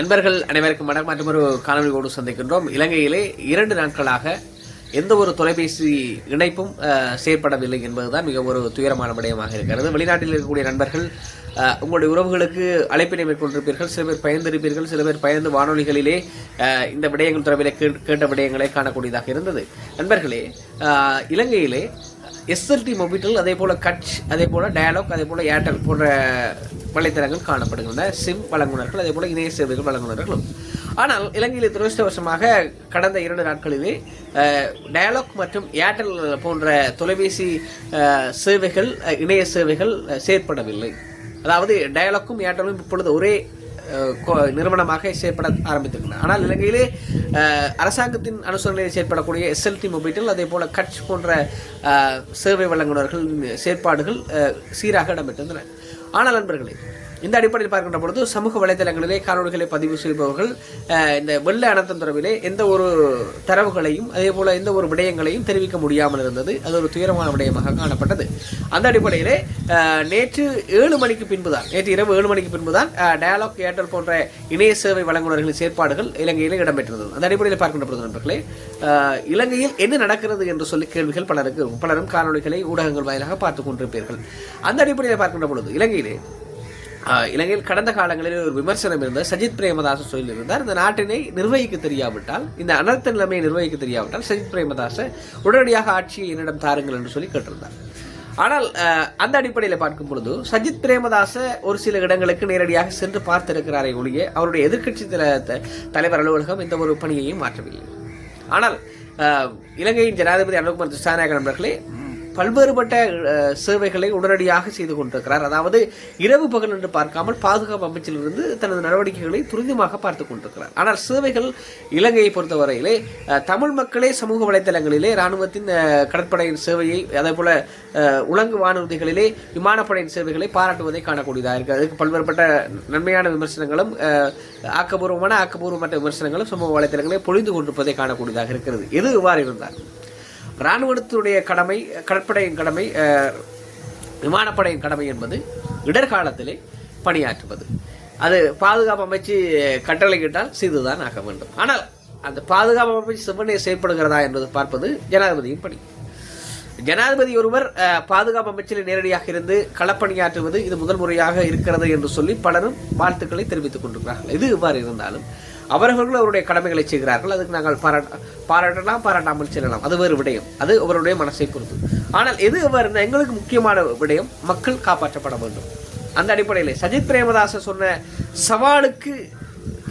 நண்பர்கள் அனைவருக்கும் வணக்கம். மற்றும் ஒரு காணொலியோடு சந்திக்கின்றோம். இலங்கையிலே இரண்டு நாட்களாக எந்த ஒரு தொலைபேசி இணைப்பும் செயற்படவில்லை என்பதுதான் மிக ஒரு துயரமான விடயமாக இருக்கிறது. வெளிநாட்டில் இருக்கக்கூடிய நண்பர்கள் உங்களுடைய உறவுகளுக்கு அழைப்பினை மேற்கொண்டிருப்பீர்கள். சில பேர் பயந்திருப்பீர்கள். சில பேர் பயந்து வானொலிகளிலே இந்த விடயங்கள் தொடர்பிலே கேட்ட விடயங்களை காணக்கூடியதாக இருந்தது. நண்பர்களே இலங்கையிலே எஸ்எல்டி மொபிட்டல் அதே போல் கட்ச் அதே போல் டயலாக் அதே போல் ஏர்டெல் போன்ற வலைத்தளங்கள் காணப்படுகின்றன. சிம் வழங்குனர்கள் அதே போல் இணைய சேவைகள் வழங்குனர்களும் ஆனால் இலங்கையில் துரதிருஷ்டவசமாக கடந்த இரண்டு நாட்களிலே டயலாக் மற்றும் ஏர்டெல் போன்ற தொலைபேசி சேவைகள் இணைய சேவைகள் செயற்படவில்லை. அதாவது டயலாக்கும் ஏர்டெலும் இப்பொழுது ஒரே நிறுவனமாக செயற்பட ஆரம்பித்திருக்கின்றன. ஆனால் இலங்கையிலே அரசாங்கத்தின் அனுசரணையில் செயற்படக்கூடிய எஸ்எல்டி மொபைட்டில் அதே போல் கட்ச் போன்ற சேவை வழங்குநர்கள் செயற்பாடுகள் சீராக இடம்பெற்றிருந்தன. ஆனால் நண்பர்களே இந்த அடிப்படையில் பார்க்கின்ற பொழுது சமூக வலைதளங்களிலே காணொலிகளை பதிவு செய்பவர்கள் இந்த வெள்ள அனர்த்தம் தொடர்பிலே எந்த ஒரு தரவுகளையும் அதே போல எந்த ஒரு விடயங்களையும் தெரிவிக்க முடியாமல் இருந்தது. அது ஒரு துயரமான விடயமாக காணப்பட்டது. அந்த அடிப்படையிலே நேற்று ஏழு மணிக்கு பின்புதான் நேற்று இரவு ஏழு மணிக்கு பின்புதான் டயலாக் ஏர்டெல் போன்ற இணைய சேவை வழங்குநர்களின் செயற்பாடுகள் இலங்கையில் இடம்பெற்றிருந்தது. அந்த அடிப்படையில் பார்க்கின்ற பொழுது நண்பர்களே இலங்கையில் என்ன நடக்கிறது என்று சொல்லி கேள்விகள் பலருக்கு பலரும் காணொலிகளை ஊடகங்கள் வாயிலாக பார்த்துக் கொண்டிருப்பீர்கள். அந்த அடிப்படையில் பார்க்கின்ற பொழுது இலங்கையிலே இலங்கையில் கடந்த காலங்களில் ஒரு விமர்சனம் இருந்தது. சஜித் பிரேமதாச சொல்லியிருந்தார் இந்த நாட்டினை நிர்வகிக்க தெரியாவிட்டால் இந்த அனர்த்த நிலைமையை நிர்வகிக்க தெரியாவிட்டால் சஜித் பிரேமதாச உடனடியாக ஆட்சியை என்னிடம் தாருங்கள் என்று சொல்லி கேட்டிருந்தார். ஆனால் அந்த அடிப்படையில் பார்க்கும் பொழுது சஜித் பிரேமதாச ஒரு சில இடங்களுக்கு நேரடியாக சென்று பார்த்திருக்கிறாரே ஒழிய அவருடைய எதிர்க்கட்சி தலைவர் அலுவலகம் எந்த ஒரு பணியையும் மாற்றவில்லை. ஆனால் இலங்கையின் ஜனாதிபதி அனுகுமார் திசாநாயக நண்பர்களே பல்வேறுபட்ட சேவைகளை உடனடியாக செய்து கொண்டிருக்கிறார். அதாவது இரவு பகல் என்று பார்க்காமல் பாதுகாப்பு அமைச்சிலிருந்து தனது நடவடிக்கைகளை துரிதமாக பார்த்து கொண்டிருக்கிறார். ஆனால் சேவைகள் இலங்கையை பொறுத்தவரையிலே தமிழ் மக்களே சமூக வலைதளங்களிலே இராணுவத்தின் கடற்படையின் சேவையை அதே போல உலங்கு வானூர்திகளிலே விமானப்படையின் சேவைகளை பாராட்டுவதை காணக்கூடியதாக இருக்கு. அதுக்கு பல்வேறுபட்ட நன்மையான விமர்சனங்களும் ஆக்கப்பூர்வமான ஆக்கப்பூர்வமற்ற விமர்சனங்களும் சமூக வலைதளங்களே பொழிந்து கொண்டிருப்பதை காணக்கூடியதாக இருக்கிறது. எது இவ்வாறு இருந்தார் இராணுவத்தினுடைய கடமை கடற்படையின் கடமை விமானப்படையின் கடமை என்பது இடர்காலத்திலே பணியாற்றுவது. அது பாதுகாப்பு அமைச்சு கட்டளையிட்டால் செய்துதான் ஆக வேண்டும். ஆனால் அந்த பாதுகாப்பு அமைச்சு செவ்வனே செயல்படுகிறதா என்பது பார்ப்பது ஜனாதிபதியின் பணி. ஜனாதிபதி ஒருவர் பாதுகாப்பு அமைச்சில் நேரடியாக இருந்து களப்பணியாற்றுவது இது முதல் முறையாக இருக்கிறது என்று சொல்லி பலரும் வாழ்த்துக்களை தெரிவித்துக் கொண்டிருக்கிறார்கள். இது இவ்வாறு இருந்தாலும் அவர்களும் அவருடைய கடமைகளை செய்கிறார்கள். அதுக்கு நாங்கள் பாராட்ட பாராட்டலாம் பாராட்டாமல் செல்லலாம். அது வேறு விடயம். அது அவருடைய மனசை பொறுத்து. ஆனால் எது அவர் எங்களுக்கு முக்கியமான விடயம் மக்கள் காப்பாற்றப்பட வேண்டும். அந்த அடிப்படையில் சஜித் பிரேமதாச சொன்ன சவாலுக்கு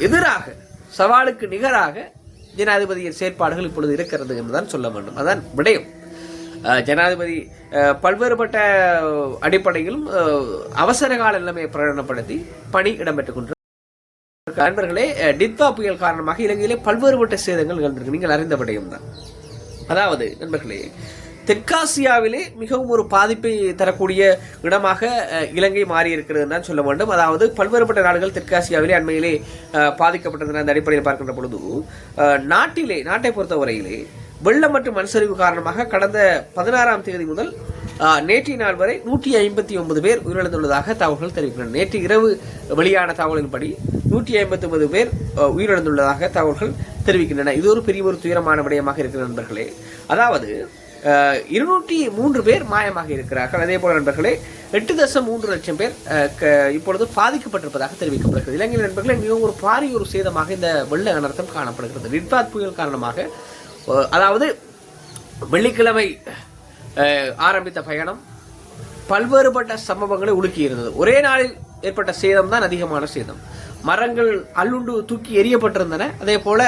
எதிராக சவாலுக்கு நிகராக ஜனாதிபதியின் செயற்பாடுகள் இப்பொழுது இருக்கிறது என்றுதான் சொல்ல வேண்டும். அதான் விடயம். ஜனாதிபதி பல்வேறுபட்ட அடிப்படையிலும் அவசரகால அவசர கால நிலைமையை பிரகடனப்படுத்தி பணி இடம்பெற்றுக் கொண்டு நண்பர்களே அஹ், டித்வா புயல் காரணமாக இலங்கையிலே பல்வேறுபட்ட சேதங்கள் நிகழ்ந்திருக்கு. நீங்கள் அறிந்த விடயம் தான். அதாவது நண்பர்களே தெற்காசியாவிலே மிகவும் ஒரு பாதிப்பை தரக்கூடிய இடமாக இலங்கை மாறி இருக்கிறது தான் சொல்ல வேண்டும். அதாவது பல்வேறுபட்ட நாடுகள் தெற்காசியாவிலே அண்மையிலே அஹ், அந்த அடிப்படையில் பார்க்கின்ற பொழுது நாட்டிலே நாட்டை பொறுத்தவரையிலே வெள்ளம் மற்றும் மண்சரிவு காரணமாக கடந்த பதினாறாம் தேதி முதல் நேற்றைய நாள் வரை நூற்றி ஐம்பத்தி ஒன்பது பேர் உயிரிழந்துள்ளதாக தகவல்கள் தெரிவிக்கின்றன. நேற்று இரவு வெளியான தகவலின்படி நூற்றி ஐம்பத்தி ஒன்பது பேர் உயிரிழந்துள்ளதாக தகவல்கள் தெரிவிக்கின்றன. இது ஒரு பெரிய ஒரு துயரமான விடயமாக இருக்கிற நண்பர்களே. அதாவது இருநூற்றி மூன்று பேர் மாயமாக இருக்கிறார்கள். அதே போல நண்பர்களே எட்டு தசம் மூன்று லட்சம் பேர் க- இப்பொழுது பாதிக்கப்பட்டிருப்பதாக தெரிவிக்கப்படுகிறது. இலங்கை நண்பர்களே மிகவும் ஒரு பாரிய ஒரு சேதமாக இந்த வெள்ள அனர்த்தம் காணப்படுகிறது. நிர்வாத் புயல் காரணமாக அதாவது வெள்ளிக்கிழமை ஆரம்பித்த பயணம் பல்வேறுபட்ட சம்பவங்களை உலுக்கி இருந்தது. ஒரே நாளில் ஏற்பட்ட சேதம் தான் அதிகமான சேதம். மரங்கள் அல்லுண்டு தூக்கி எரியப்பட்டிருந்தன அதே போல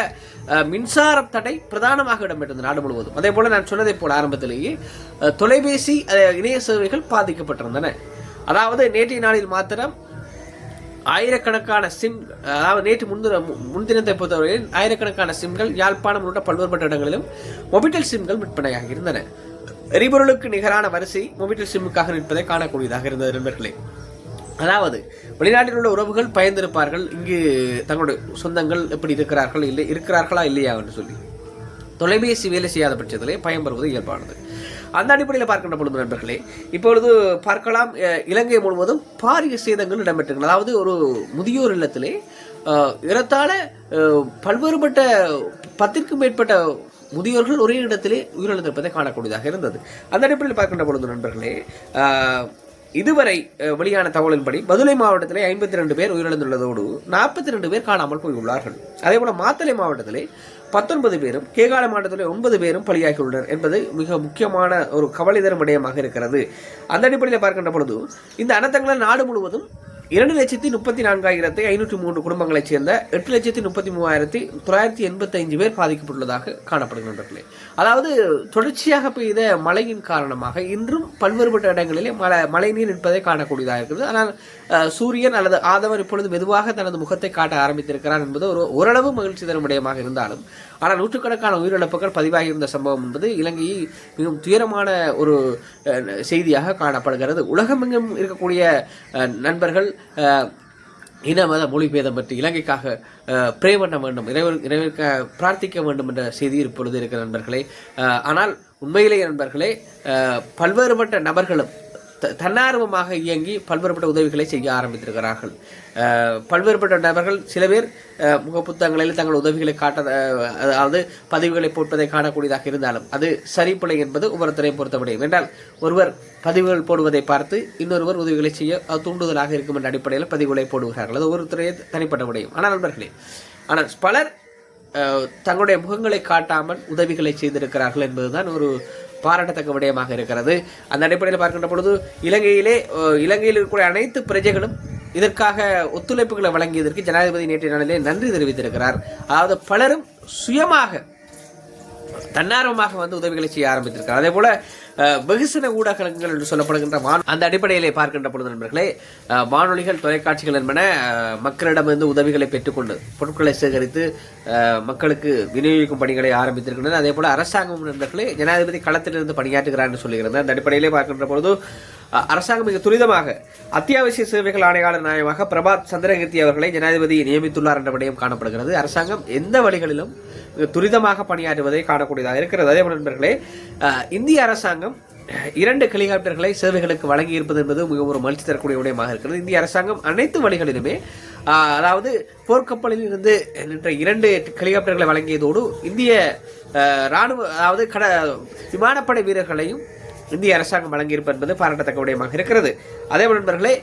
மின்சார தடை பிரதானமாக இடம்பெற்றது நாடு முழுவதும். அதே போல நான் சொன்னதை போல ஆரம்பத்திலேயே தொலைபேசி இணைய சேவைகள் பாதிக்கப்பட்டிருந்தன. அதாவது நேற்றைய நாளில் மாத்திரம் ஆயிரக்கணக்கான சிம் அதாவது நேற்று முன்தின முன்தினத்தை பொறுத்தவரையில் ஆயிரக்கணக்கான சிம்கள் யாழ்ப்பாணம் உள்ளிட்ட பல்வேறுபட்ட இடங்களிலும் மொபிட்டல் சிம்கள் விற்பனையாக இருந்தன. எரிபொருளுக்கு நிகரான வரிசை மொபைல் சிம்முக்காக நிற்பதை காணக்கூடியதாக இருந்தது நண்பர்களே. அதாவது வெளிநாட்டில் உள்ள உறவுகள் பயந்திருப்பார்கள். இங்கு தங்களுடைய சொந்தங்கள் எப்படி இருக்கிறார்கள் இல்லை இருக்கிறார்களா இல்லையா என்று சொல்லி. தொலைபேசி வேலை செய்யாத பட்சத்திலே பயன்பெறுவது இயல்பானது. அந்த அடிப்படையில் பார்க்கின்ற பொழுது நண்பர்களே இப்பொழுது பார்க்கலாம் இலங்கை முழுவதும் பாரிய சேதங்கள் இடம்பெற்றிருக்கிறது அதாவது ஒரு முதியோர் இல்லத்திலே அஹ், ஏறத்தாழ பல்வேறுபட்ட பத்திற்கும் மேற்பட்ட முதியோர்கள் ஒரே இடத்திலே உயிரிழந்திருப்பதை காணக்கூடியதாக இருந்தது. அந்த அடிப்படையில் பார்க்கின்ற பொழுது நண்பர்களே இதுவரை வெளியான தகவலின்படி மதுரை மாவட்டத்திலே ஐம்பத்தி ரெண்டு பேர் உயிரிழந்துள்ளதோடு நாற்பத்தி ரெண்டு பேர் காணாமல் போயுள்ளார்கள். அதே போல மாத்தளை மாவட்டத்திலே பத்தொன்பது பேரும் கேகால மாவட்டத்திலே ஒன்பது பேரும் பலியாகியுள்ளனர் என்பது மிக முக்கியமான ஒரு கவலை தரும் விடயமாக இருக்கிறது. அந்த அடிப்படையில் பார்க்கின்ற பொழுது இந்த அனர்த்தங்களால் நாடு முழுவதும் இரண்டு லட்சத்தி முப்பத்தி நான்காயிரத்தி ஐநூற்றி மூன்று குடும்பங்களைச் சேர்ந்த எட்டு லட்சத்தி முப்பத்தி மூவாயிரத்தி தொள்ளாயிரத்தி எண்பத்தைந்து பேர் பாதிக்கப்பட்டுள்ளதாக காணப்படுகின்றனர்களே அதாவது தொடர்ச்சியாக பெய்த மழையின் காரணமாக இன்றும் பல்வேறுபட்ட இடங்களிலே மழை மழைநீர் நிற்பதை காணக்கூடியதாக இருக்கிறது ஆனால் சூரியன் அல்லது ஆதவர் இப்பொழுது மெதுவாக தனது முகத்தை காட்ட ஆரம்பித்திருக்கிறார் என்பது ஒரு ஓரளவு மகிழ்ச்சி தரும் விடயமாக இருந்தாலும் ஆனால் நூற்றுக்கணக்கான உயிரிழப்புகள் பதிவாகியிருந்த சம்பவம் என்பது இலங்கையில் மிகவும் துயரமான ஒரு செய்தியாக காணப்படுகிறது. உலகமெங்கும் இருக்கக்கூடிய நண்பர்கள் இன மத மொழிபேதம் பற்றி இலங்கைக்காக ப்ரே பண்ண வேண்டும் இறைவர் இறைவனுக்கு பிரார்த்திக்க வேண்டும் என்ற செய்தி இப்பொழுது இருக்கிற நண்பர்களே. ஆனால் உண்மையிலேயே நண்பர்களே பல்வேறுபட்ட நபர்களும் தன்னார்வமாக இயங்கி பல்வேறுபட்ட உதவிகளை செய்ய ஆரம்பித்திருக்கிறார்கள். பல்வேறுபட்ட நபர்கள் சில பேர் முகப்புத்தகங்களில் தங்கள் உதவிகளை காட்ட அதாவது பதிவுகளை போட்பதை காணக்கூடியதாக இருந்தாலும் அது சரிப்பிழை என்பது ஒவ்வொருத்தரையும் பொறுத்த முடியும் என்றால் ஒருவர் பதிவுகள் போடுவதை பார்த்து இன்னொருவர் உதவிகளை செய்ய அது தூண்டுதலாக இருக்கும் என்ற அடிப்படையில் பதிவுகளை போடுகிறார்கள். அது ஒருத்தரையே தனிப்பட்ட முடியும் ஆனால் நண்பர்களே ஆனால் பலர் தங்களுடைய முகங்களை காட்டாமல் உதவிகளை செய்திருக்கிறார்கள் என்பதுதான் ஒரு பாராட்டத்தக்க விடயமாக இருக்கிறது. அந்த அடிப்படையில் பார்க்கின்ற பொழுது இலங்கையிலே இலங்கையில் இருக்கக்கூடிய அனைத்து பிரஜைகளும் இதற்காக ஒத்துழைப்புகளை வழங்கியதற்கு ஜனாதிபதி நேற்றைய நாளிலே நன்றி தெரிவித்திருக்கிறார். அதாவது பலரும் சுயமாக தன்னார்வமாக வந்து உதவிகளை செய்ய ஆரம்பித்திருக்கிறார். அதே போல வெகுசன ஊடகங்கள் என்று சொல்லப்படுகின்ற வான் அந்த அடிப்படையிலே பார்க்கின்ற பொழுது நண்பர்களே வானொலிகள் தொலைக்காட்சிகள் என்பன மக்களிடமிருந்து உதவிகளை பெற்றுக்கொண்டு பொருட்களை சேகரித்து மக்களுக்கு விநியோகிக்கும் பணிகளை ஆரம்பித்திருக்கின்றன. அதே போல அரசாங்கம் நண்பர்களே ஜனாதிபதி களத்திலிருந்து பணியாற்றுகிறார் என்று சொல்லுகிறது. அந்த அடிப்படையிலே பார்க்கின்ற பொழுது அரசாங்கம் மிக துரிதமாக அத்தியாவசிய சேவைகள் ஆணையாளர் நியாயமாக பிரபாத் சந்திரகீர்த்தி அவர்களை ஜனாதிபதி நியமித்துள்ளார் என்ற விடயம் காணப்படுகிறது. அரசாங்கம் எந்த வழிகளிலும் துரிதமாக பணியாற்றுவதை காணக்கூடியதாக இருக்கிறது. அதே போல நண்பர்களே இந்திய அரசாங்கம் இரண்டு ஹெலிகாப்டர்களை சேவைகளுக்கு வழங்கி இருப்பது என்பது மிக ஒரு மகிழ்ச்சி தரக்கூடிய விடயமாக இருக்கிறது. இந்திய அரசாங்கம் அனைத்து வழிகளிலுமே அதாவது போர்க்கப்பலில் இருந்து நின்ற இரண்டு ஹெலிகாப்டர்களை வழங்கியதோடு இந்திய ராணுவ அதாவது கட விமானப்படை வீரர்களையும் இந்திய அரசாங்கம் வழங்கியிருப்பது என்பது பாராட்டத்தக்க விடயமாக இருக்கிறது. அதே நண்பர்களே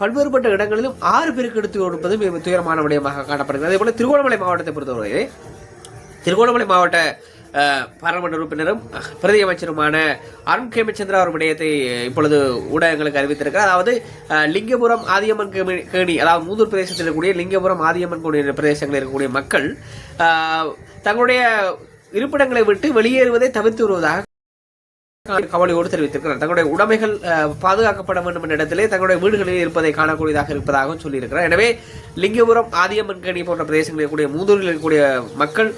பல்வேறுபட்ட இடங்களிலும் ஆறு பேருக்கு எடுத்து கொடுப்பது மிக துயரமான விடயமாக காணப்படுகிறது. அதே போல திருகோணமலை மாவட்டத்தை பொறுத்தவரை திருகோணமலை மாவட்ட பாராளுமன்ற உறுப்பினரும் பிரதி அமைச்சருமான அருண் கேமச்சந்திரா அவர் விடயத்தை இப்பொழுது ஊடகங்களுக்கு அறிவித்திருக்கிறார். அதாவது லிங்கபுரம் ஆதியம்மன் கேணி- கேணி அதாவது மூதூர் பிரதேசத்தில் இருக்கக்கூடிய லிங்கபுரம் ஆதியம்மன் கோணி பிரதேசங்களில் இருக்கக்கூடிய மக்கள் தங்களுடைய இருப்பிடங்களை விட்டு வெளியேறுவதை தவிர்த்து வருவதாக கவலையோடு தெரிவித்திருக்கிறார். தங்களுடைய உடைமைகள் பாதுகாக்கப்பட வேண்டும் என்ற இடத்திலே தங்களுடைய வீடுகளில் இருப்பதை காணக்கூடியதாக இருப்பதாகவும் சொல்லியிருக்கிறார். எனவே லிங்கபுரம் ஆதியம்மன் போன்ற பிரதேசங்களில் இருக்கக்கூடிய மூதூரில் இருக்கக்கூடிய மக்கள்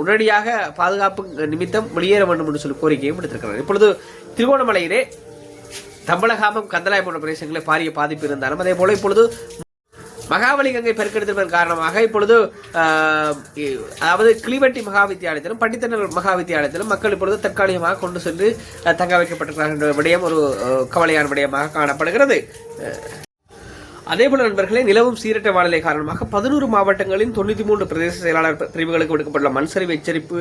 உடனடியாக பாதுகாப்பு நிமித்தம் வெளியேற வேண்டும் என்று சொல்லி கோரிக்கையும் விடுத்திருக்கிறார். இப்பொழுது திருகோணமலையிலே தம்பலகாமம் கந்தலாய் போன்ற பிரதேசங்களில் பாரிய பாதிப்பு இருந்தாலும் அதே போல இப்பொழுது மகாபலி கங்கை பெருக்கெடுத்திருப்பதன் காரணமாக இப்பொழுது ஆஹ், அதாவது கிளிவெட்டி மகா வித்தியாலயத்திலும் பண்டித்தனர் மகா வித்தியாலயத்திலும் மக்கள் இப்பொழுது தற்காலிகமாக கொண்டு சென்று அஹ், தங்க வைக்கப்பட்டிருக்கிறார்கள் என்ற விடயம் ஒரு கவலையான விடயமாக காணப்படுகிறது. அஹ், அதேபோல நண்பர்களே நிலவும் சீரற்ற வானிலை காரணமாக பதினோரு மாவட்டங்களின் தொண்ணூத்தி மூன்று பிரதேச செயலாளர் பிரிவுகளுக்கு விடுக்கப்பட்டுள்ள மண்சரிவு எச்சரிப்பு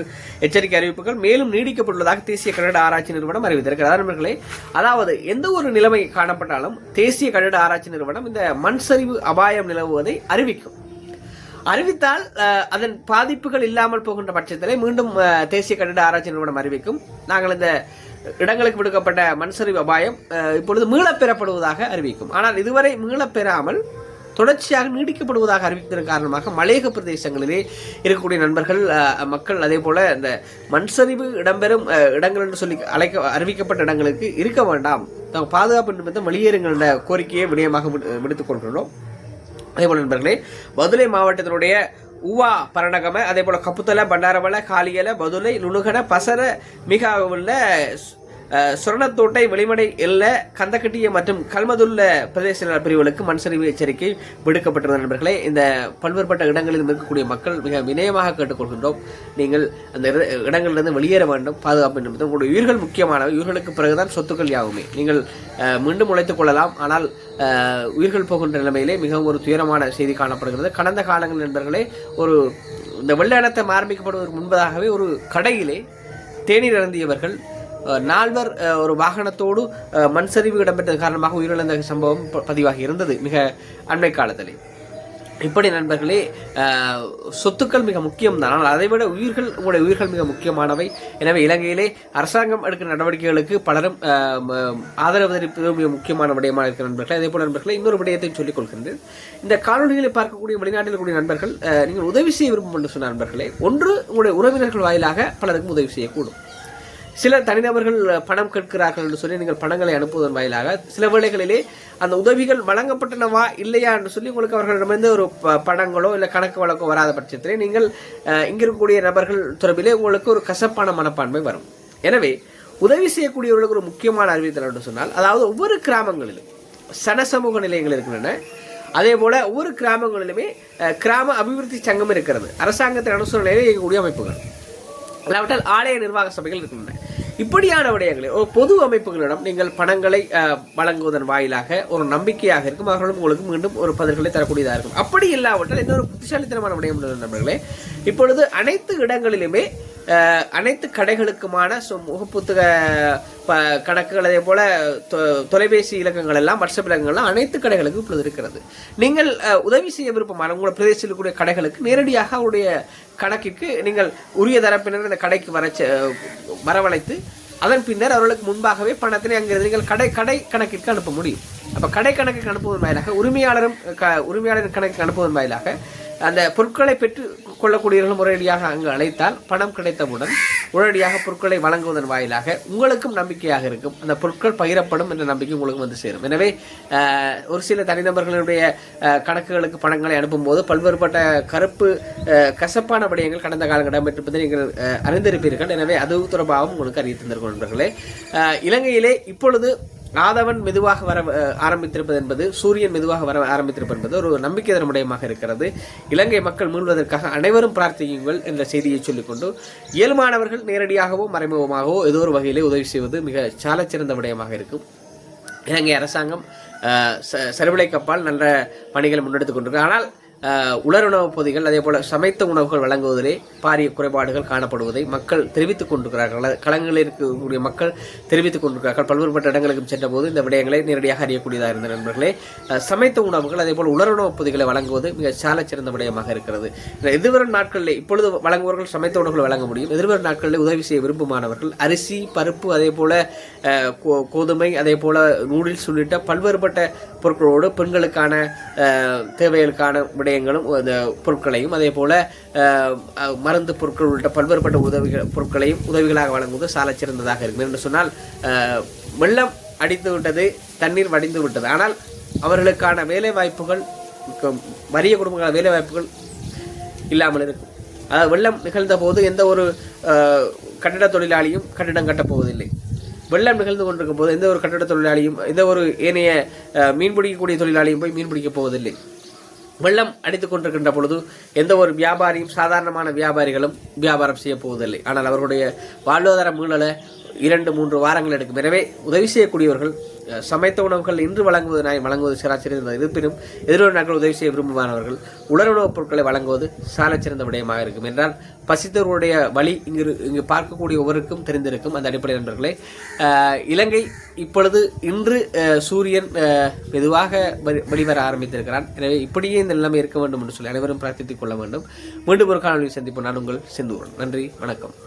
எச்சரிக்கை அறிவிப்புகள் மேலும் நீடிக்கப்பட்டுள்ளதாக தேசிய கன்னட ஆராய்ச்சி நிறுவனம் அறிவித்திருக்கிறது. நண்பர்களே அதாவது எந்த ஒரு நிலைமை காணப்பட்டாலும் தேசிய கன்னட ஆராய்ச்சி நிறுவனம் இந்த மண்சரிவு அபாயம் நிலவுவதை அறிவிக்கும். அறிவித்தால் அதன் பாதிப்புகள் இல்லாமல் போகின்ற பட்சத்திலே மீண்டும் தேசிய கட்டிட ஆராய்ச்சி நிறுவனம் அறிவிக்கும். நாங்கள் இந்த இடங்களுக்கு விடுக்கப்பட்ட மண்சரிவு அபாயம் இப்பொழுது மீளப்பெறப்படுவதாக அறிவிக்கும். ஆனால் இதுவரை மீளப்பெறாமல் தொடர்ச்சியாக நீடிக்கப்படுவதாக அறிவித்ததன் காரணமாக மலையக பிரதேசங்களிலே இருக்கக்கூடிய நண்பர்கள் மக்கள் அதே போல் இந்த மண்சரிவு இடம்பெறும் இடங்கள் என்று சொல்லி அழைக்க அறிவிக்கப்பட்ட இடங்களுக்கு இருக்க வேண்டாம். நாங்கள் பாதுகாப்பு நிமித்தம் வெளியேறுங்கள் என்ற கோரிக்கையை விடயமாக விடு- விடுத்துக் கொள்கிறோம் அதேபோல் நண்பர்களே மதுரை மாவட்டத்தினுடைய உவா பரணகம அதே போல் கப்புத்தலை பண்டாரமலை காளியலை மதுரை நுணுகன பசர மிக உள்ள சுரணத்தோட்டை வெளிமடை எல்ல கந்தக்கட்டிய மற்றும் கல்மதுள்ள பிரதேச நல பிரிவுகளுக்கு மண் சரிவு எச்சரிக்கை விடுக்கப்பட்டிருந்த நண்பர்களே. இந்த பல்வேறுபட்ட இடங்களில் இருக்கக்கூடிய மக்கள் மிக வினயமாக கேட்டுக்கொள்கின்றோம். நீங்கள் அந்த இட- இடங்களிலிருந்து வெளியேற வேண்டும் பாதுகாப்பு நிமித்தம் உங்களுடைய உயிர்கள் முக்கியமானவை. உயிர்களுக்கு பிறகுதான் சொத்துக்கள் யாவுமே. நீங்கள் மீண்டும் உழைத்துக் கொள்ளலாம். ஆனால் உயிர்கள் போகின்ற நிலைமையிலே மிகவும் ஒரு துயரமான செய்தி காணப்படுகிறது. கடந்த காலங்கள் நண்பர்களே ஒரு இந்த வெள்ள இனத்தை ஆரம்பிக்கப்படுவதற்கு முன்பதாகவே ஒரு கடையிலே தேநீர் அருந்தியவர்கள் நால்வர் ஒரு வாகனத்தோடு மண் சரிவு இடம்பெற்றது காரணமாக உயிரிழந்த சம்பவம் பதிவாகி இருந்தது. மிக அண்மை காலத்திலே. இப்படி நண்பர்களே சொத்துக்கள் மிக முக்கியம்தான் ஆனால் அதைவிட உயிர்கள் உங்களுடைய உயிர்கள் மிக முக்கியமானவை. எனவே இலங்கையிலே அரசாங்கம் எடுக்கிற நடவடிக்கைகளுக்கு பலரும் ஆதரவு தெரிவிப்பது மிக முக்கியமான விடயமாக இருக்கிற நண்பர்களே. அதே போல நண்பர்களே இன்னொரு விடயத்தையும் சொல்லிக் கொள்கின்றேன் இந்த காணொலிகளை பார்க்கக்கூடிய வெளிநாட்டில் கூடிய நண்பர்கள் நீங்கள் உதவி செய்ய விரும்பும் என்று சொன்ன நண்பர்களே ஒன்று உங்களுடைய உறவினர்கள் வாயிலாக பலருக்கும் உதவி செய்யக்கூடும். சில தனிநபர்கள் பணம் கேட்கிறார்கள் என்று சொல்லி நீங்கள் பணங்களை அனுப்புவதன் வாயிலாக சில வேளைகளிலே அந்த உதவிகள் வழங்கப்பட்டனவா இல்லையா என்று சொல்லி உங்களுக்கு அவர்களிடமிருந்து ஒரு ப- பணங்களோ இல்லை கணக்கு வழக்கோ வராத பட்சத்திலே நீங்கள் இங்கிருக்கக்கூடிய நபர்கள் தொடர்பிலே உங்களுக்கு ஒரு கசப்பான மனப்பான்மை வரும். எனவே உதவி செய்யக்கூடியவர்களுக்கு ஒரு முக்கியமான அறிவித்தல் என்று சொன்னால் அதாவது ஒவ்வொரு கிராமங்களிலும் சனசமூக நிலையங்கள் இருக்கின்றன. அதே போல ஒவ்வொரு கிராமங்களிலுமே கிராம அபிவிருத்தி சங்கம் இருக்கிறது. அரசாங்கத்தின் அனுசரணையில் இயங்கக்கூடிய அமைப்புகள். அல்லாவிட்டால் ஆலய நிர்வாக சபைகள் இருக்கின்றன இப்படியான விடயங்களை பொது அமைப்புகளிடம் நீங்கள் பணங்களை வழங்குவதன் வாயிலாக ஒரு நம்பிக்கையாக இருக்கும். அவர்களும் உங்களுக்கு மீண்டும் ஒரு பதில்களை தரக்கூடியதாக இருக்கும். அப்படி இல்லாவிட்டால் இன்னொரு புத்திசாலித்தனமான விடயம் உள்ளது நண்பர்களே. இப்பொழுது அனைத்து இடங்களிலுமே அனைத்து கடைகளுக்குமான முகப்புத்தக ப- கணக்குகள் அதே போல தொ- தொலைபேசி இலக்கங்கள் எல்லாம் வாட்ஸ்அப் இலக்கங்கள்லாம் அனைத்து கடைகளுக்கும் இப்பொழுது இருக்கிறது. நீங்கள் உதவி செய்ய விருப்பமான உங்கள் பிரதேசத்தில் இருக்கக்கூடிய கடைகளுக்கு நேரடியாக அவருடைய கணக்கிற்கு நீங்கள் உரிய தரப்பினர் இந்த கடைக்கு வர வரவழைத்து அதன் பின்னர் அவர்களுக்கு முன்பாகவே பணத்தினை அங்கிருந்து நீங்கள் கடை கடை கணக்கிற்கு அனுப்ப முடியும். அப்போ கடை கணக்குக்கு அனுப்புவதன் வாயிலாக உரிமையாளரும் க- உரிமையாளரின் கணக்கு அனுப்புவதன் வாயிலாக அந்த பொருட்களை பெற்று கொள்ளக்கூடியவர்கள் முறையடியாக அங்கு அழைத்தால் பணம் கிடைத்தவுடன் உடனடியாக பொருட்களை வழங்குவதன் வாயிலாக உங்களுக்கும் நம்பிக்கையாக இருக்கும். அந்த பொருட்கள் பகிரப்படும் என்ற நம்பிக்கை உங்களுக்கு வந்து சேரும். எனவே ஒரு சில தனிநபர்களுடைய கணக்குகளுக்கு பணங்களை அனுப்பும்போது பல்வேறுபட்ட கருப்பு கசப்பான விடயங்கள் கடந்த காலம் இடம்பெற்றிருப்பதை நீங்கள் அறிந்திருப்பீர்கள். எனவே அது தொடர்பாகவும் உங்களுக்கு அறிவித்திருந்திருக்கும் நண்பர்களே. இலங்கையிலே இப்பொழுது ஆதவன் மெதுவாக வர ஆரம்பித்திருப்பது என்பது சூரியன் மெதுவாக வர ஆரம்பித்திருப்பது என்பது ஒரு நம்பிக்கை தரும் விடயமாக இருக்கிறது. இலங்கை மக்கள் மீள்வதற்காக அனைவரும் பிரார்த்தியுங்கள் என்ற செய்தியை சொல்லிக்கொண்டு இயல்பானவர்கள் நேரடியாகவோ மறைமுகமாகவோ ஏதோ ஒரு வகையிலே உதவி செய்வது மிக சாலச்சிறந்த விடயமாக இருக்கும். இலங்கை அரசாங்கம் ச- சர்வலை கப்பால் நல்ல பணிகளை முன்னெடுத்துக் கொண்டிருக்கு. ஆனால் உலருணவுப் பொதிகள் அதே போல் சமைத்த உணவுகள் வழங்குவதிலே பாரிய குறைபாடுகள் காணப்படுவதை மக்கள் தெரிவித்துக் கொண்டிருக்கிறார்கள். அல்லது களங்களில் இருக்கக்கூடிய மக்கள் தெரிவித்துக் கொண்டிருக்கிறார்கள். பல்வேறுபட்ட இடங்களுக்கும் சென்றபோது இந்த விடயங்களை நேரடியாக அறியக்கூடியதாக இருந்த நண்பர்களே. சமைத்த உணவுகள் அதே போல் உலருணவுப் பொதிகளை வழங்குவது மிக சால சிறந்த விடயமாக இருக்கிறது. இந்த எதிர்வரும் நாட்களில் இப்பொழுது வழங்குபவர்கள் சமைத்த உணவுகள் வழங்க முடியும். எதிர்வரும் நாட்களில் உதவி செய்ய விரும்புமானவர்கள் அரிசி பருப்பு அதே போல் கோ- கோதுமை அதே போல் நூடுல்ஸ் உள்ளிட்ட பல்வேறுபட்ட பொருட்களோடு பெண்களுக்கான தேவைகளுக்கான விடயங்களும் அந்த பொருட்களையும். அதே போல் மருந்து பொருட்கள் உள்ளிட்ட பல்வேறுபட்ட உதவிகள் பொருட்களையும் உதவிகளாக வழங்குவது சாலச் சிறந்ததாக இருக்கும். என்று சொன்னால் வெள்ளம் அடித்து விட்டது தண்ணீர் வடிந்து விட்டது. ஆனால் அவர்களுக்கான வேலை வாய்ப்புகள் வறிய குடும்பங்கள வேலை வாய்ப்புகள் இல்லாமல் இருக்கும். அதாவது வெள்ளம் நிகழ்ந்த போது எந்த ஒரு கட்டிட தொழிலாளியும் கட்டிடம் கட்டப்போவதில்லை வெள்ளம் நிகழ்ந்து கொண்டிருக்கும் போது எந்த ஒரு கட்டிட தொழிலாளியும் எந்த ஒரு ஏனைய மீன் பிடிக்கக்கூடிய தொழிலாளியும் போய் மீன் பிடிக்கப் போவதில்லை. வெள்ளம் அடித்துக் கொண்டிருக்கின்ற பொழுது எந்த ஒரு வியாபாரியும் சாதாரணமான வியாபாரிகளும் வியாபாரம் செய்ய போவதில்லை. ஆனால் அவர்களுடைய வாழ்வாதார மூழலை இரண்டு மூன்று வாரங்கள் எடுக்கும். எனவே உதவி செய்யக்கூடியவர்கள் சமைத்த உணவுகள் இன்று வழங்குவது நாய் வழங்குவது சிறந்த இருப்பினும் எதிரொரு நாட்கள் உதவி செய்ய விரும்புவானவர்கள் உலர் உணவுப் பொருட்களை வழங்குவது சாலச் சிறந்த விடயமாக இருக்கும். என்றால் பசித்தவர்களுடைய வழி இங்கு இங்கு பார்க்கக்கூடிய ஒவ்வொருக்கும் தெரிந்திருக்கும் அந்த அடிப்படை நண்பர்களே. இலங்கை இப்பொழுது இன்று சூரியன் மெதுவாக வெளிவர ஆரம்பித்திருக்கிறான். எனவே இப்படியே இந்த நிலைமை இருக்க வேண்டும் என்று சொல்லி அனைவரும் பிரார்த்தித்துக் கொள்ள வேண்டும். மீண்டும் ஒரு காணொலி சந்திப்போம். நான் உங்கள் சிந்துவன். நன்றி வணக்கம்.